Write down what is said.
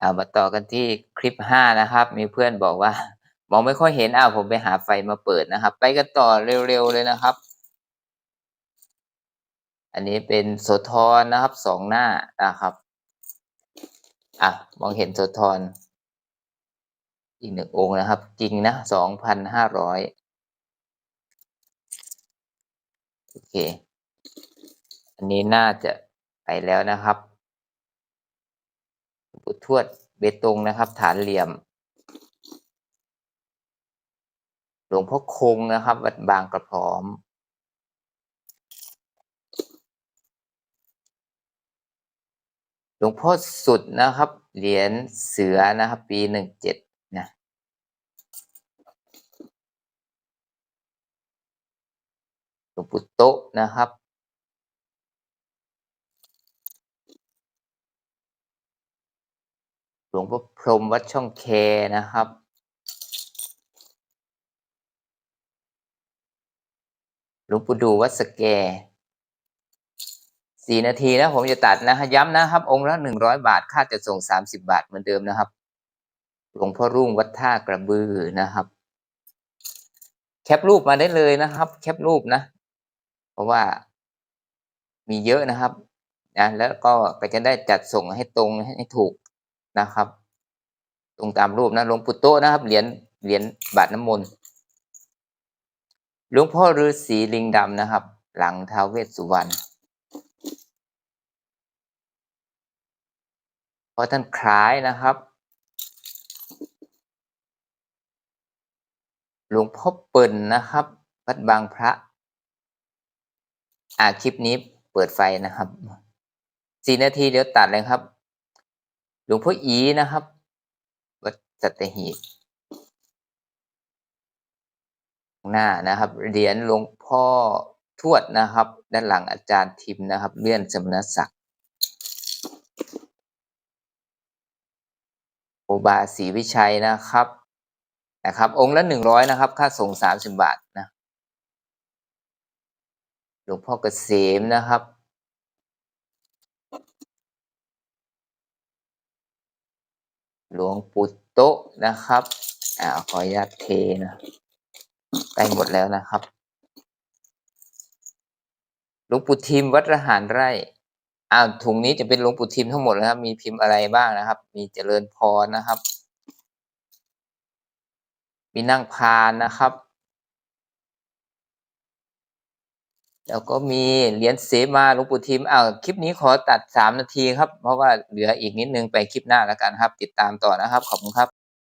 เอามาต่อกันที่คลิปห้านะครับ มีเพื่อนบอกว่ามองไม่ค่อยเห็นอ้าวผมไปหาไฟมาเปิดนะครับ ไปกันต่อเร็วๆเลยนะครับ อันนี้เป็นโสธรนะครับสองหน้านะครับอะมองเห็นโสธรอีกหนึ่งองค์นะครับ จริงนะสองพันห้าร้อยโอเค อันนี้น่าจะไปแล้วนะครับ ปู่ทวดเบตงนะครับ ฐานเหลี่ยม หลวงพ่อคงนะครับ วัดบางกระพร้อม หลวงพ่อสุดนะครับ เหรียญเสือนะครับ ปีหนึ่งเจ็ดนะหลวงปู่โตนะครับ หลวงพ่อพรมวัดช่องแคนะครับ หลวงปู่ดูวัดสแกสี่นาทีนะผมจะตัดนะฮะย้ำนะครับ องค์ละหนึ่งร้อยบาท ค่าจะส่งสามสิบาทเหมือนเดิมนะครับ หลวงพ่อรุ่งวัดท่ากระบือนะครับ แคปรูปมาได้เลยนะครับ แคปรูปนะ เพราะว่ามีเยอะนะครับนะแล้วก็ก็จะได้จัดส่งให้ตรงให้ถูก นะครับ ตรงตามรูปนะหลวงปู่โตนะครับเหรียญเหรียญบาทน้ำมนต์หลวงพ่อฤาษีลิงดำนะครับ หลังท้าวเวสสุวรรณเพราะท่านคล้ายนะครับหลวงพ่อเปิ่นนะครับวัดบางพระ อ่าคลิปนี้เปิดไฟนะครับสี่นาทีเดี๋ยวตัดเลยครับ ลวงพ่ออีนะครับ วัดสัตหีบหน้านะครับเหรียญหลวงพ่อทวดนะครับ ด้านหลังอาจารย์ทิมนะครับเลื่อนสมณศักดิ์โอบาศรีวิชัยนะครับนะครับ องค์ละหนึ่งร้อยนะครับ ค่าส่งสามสิบบาทนะหลวงพ่อเกษมนะครับ หลวงปู่โตะนะครับอ่าขออนุญาตเทนะใกล้หมดแล้วนะครับหลวงปู่ทิมวัดระหารไร่อ้าวถุงนี้จะเป็นหลวงปู่ทิมทั้งหมดนะครับ มีพิมพ์อะไรบ้างนะครับ มีเจริญพรนะครับ มีนั่งพานนะครับ แล้วก็มีเหรียญเสมาหลวงปู่ทิมอ้าวคลิปนี้ขอตัดสามนาทีครับ เพราะว่าเหลืออีกนิดนึงไปคลิปหน้าแล้วกันครับ ติดตามต่อนะครับ ขอบคุณครับ